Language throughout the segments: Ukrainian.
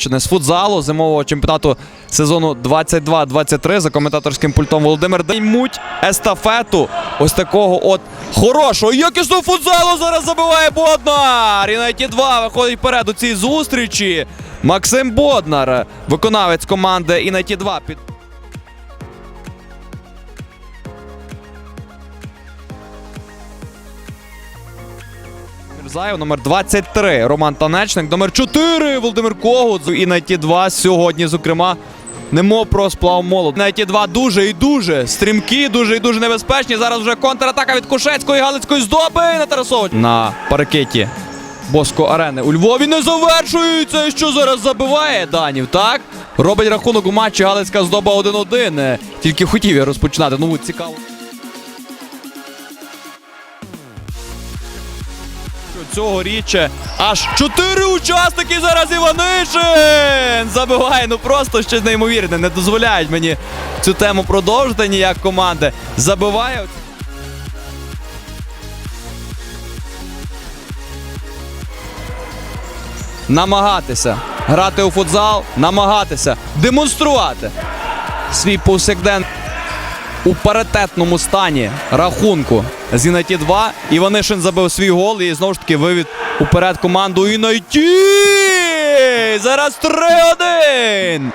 Німеччини з футзалу зимового чемпіонату сезону 22-23 за коментаторським пультом Володимир Деймуть естафету ось такого от хорошого якісного футзалу зараз забиває Боднар. І на ті два виходить вперед у цій зустрічі. Максим Боднар, виконавець команди і на ті два під. Мірзаєв, номер 23 Роман Танечник, номер 4 Володимир Когут. І на ті два сьогодні, зокрема, немов про сплав молод. На ті два дуже і дуже стрімкі, дуже і дуже небезпечні. Зараз вже контратака від Кушецької Галицької здоби на Тарасович. На паркеті Боско Арени у Львові не завершується. Що зараз забиває Данів, так? Робить рахунок у матчі Галицька здоба 1-1. Е, Тільки хотів я розпочинати. Ну, цікаво. Цьогоріч аж чотири учасники зараз Іванишин забиває. Ну просто щось неймовірне. Не дозволяють мені цю тему продовжити ніяк команди. Забиває. Намагатися грати у футзал, намагатися демонструвати свій повсякден у паритетному стані рахунку з Інаті 2. Іванишин забив свій гол і знову ж таки вивід уперед команду Інаті. Зараз 3-1.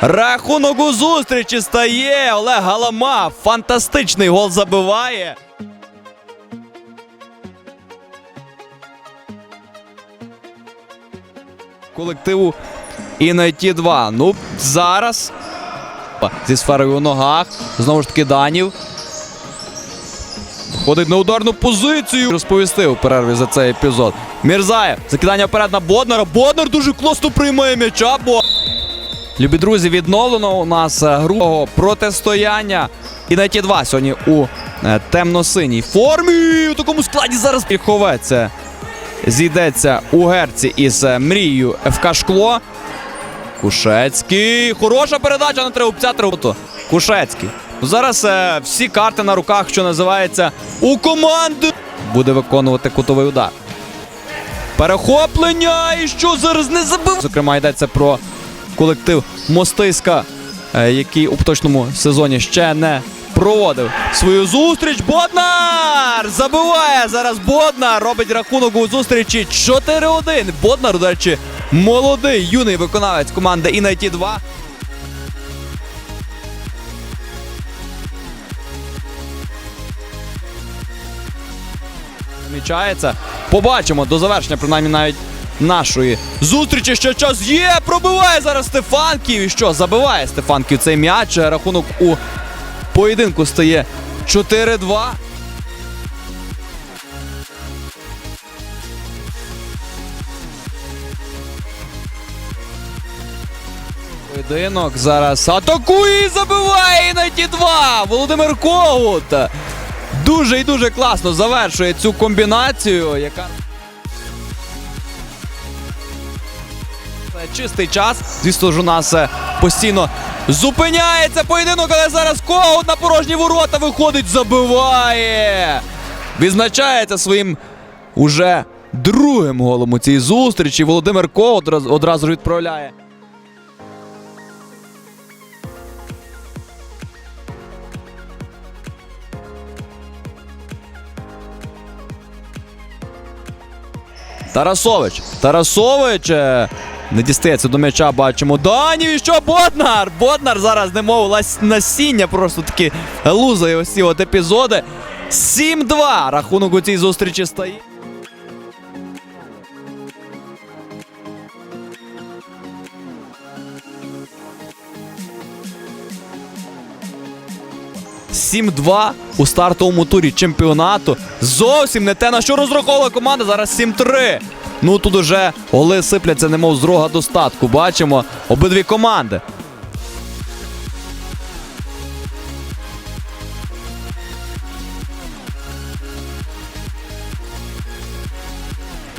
Рахунок у зустрічі стає. Олег Галама. Фантастичний гол забиває. Колективу Інаті 2. Ну, зараз зі сферою у ногах. Знову ж таки Данів. Ходить на ударну позицію. Розповісти у перерві за цей епізод. Мірзаєв. Закидання вперед на Боднара. Боднар дуже класно приймає м'яча. Бо... Любі друзі, відновлено у нас е, гру протистояння. І на ті два сьогодні у е, темно-синій формі. У такому складі зараз Піховець зійдеться у герці із е, мрією ФК Шкло. Кушецький. Хороша передача на трибця трибуту. Кушецький. Ну, Зараз е, всі карти на руках, що називається, у команди. Буде виконувати кутовий удар. Перехоплення. І що зараз не забив? Зокрема, йдеться про колектив Мостиська, е, який у поточному сезоні ще не проводив свою зустріч. Боднар! Забиває зараз Боднар. Робить рахунок у зустрічі 4-1. Боднар, до речі, молодий юний виконавець команди Інайті 2. Намічається. Побачимо до завершення, принаймні навіть нашої зустрічі. Ще час є. Пробиває зараз Стефанків. І що? Забиває Стефанків цей м'яч. Рахунок у поєдинку стає 4-2. Поєдинок зараз атакує і забиває на ті два. Володимир Когут. Дуже і дуже класно завершує цю комбінацію, яка. Чистий час. Звісно ж, у нас е, постійно зупиняється поєдинок, але зараз Когут на порожні ворота виходить, забиває. Відзначається своїм уже другим голом у цій зустрічі. Володимир Когут одразу відправляє. Тарасович. Тарасович. Е, не дістається до м'яча, бачимо. Дані, і що Боднар! Боднар зараз немов насіння. Просто такі лузає ось ці от епізоди. 7-2. Рахунок у цій зустрічі стоїть. 7-2 у стартовому турі чемпіонату. Зовсім не те, на що розраховувала команда. Зараз 7-3. Ну тут уже голи сипляться, немов з рога достатку. Бачимо обидві команди.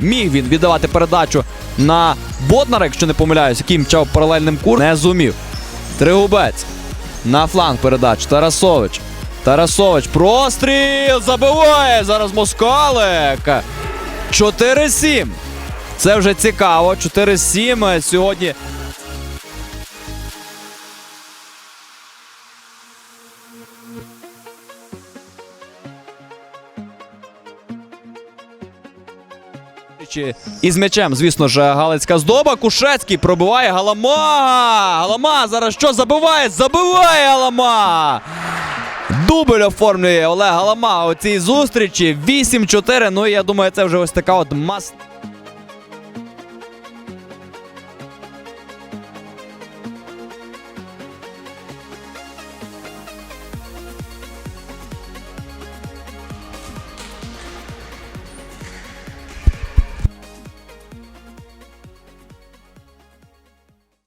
Міг він віддавати передачу на Боднара, якщо не помиляюсь, який мчав паралельним курсом. Не зумів. Тригубець. На фланг передач. Тарасович. Тарасович. Простріл! Забиває! Зараз Москалик. 4-7. Це вже цікаво. 4-7 сьогодні. Із м'ячем, звісно ж, Галицька здоба. Кушецький пробиває Галама. Галама зараз що забиває? Забиває Галама! Дубль оформлює Олег Галама у цій зустрічі. 8-4. Ну і я думаю, це вже ось така от мас.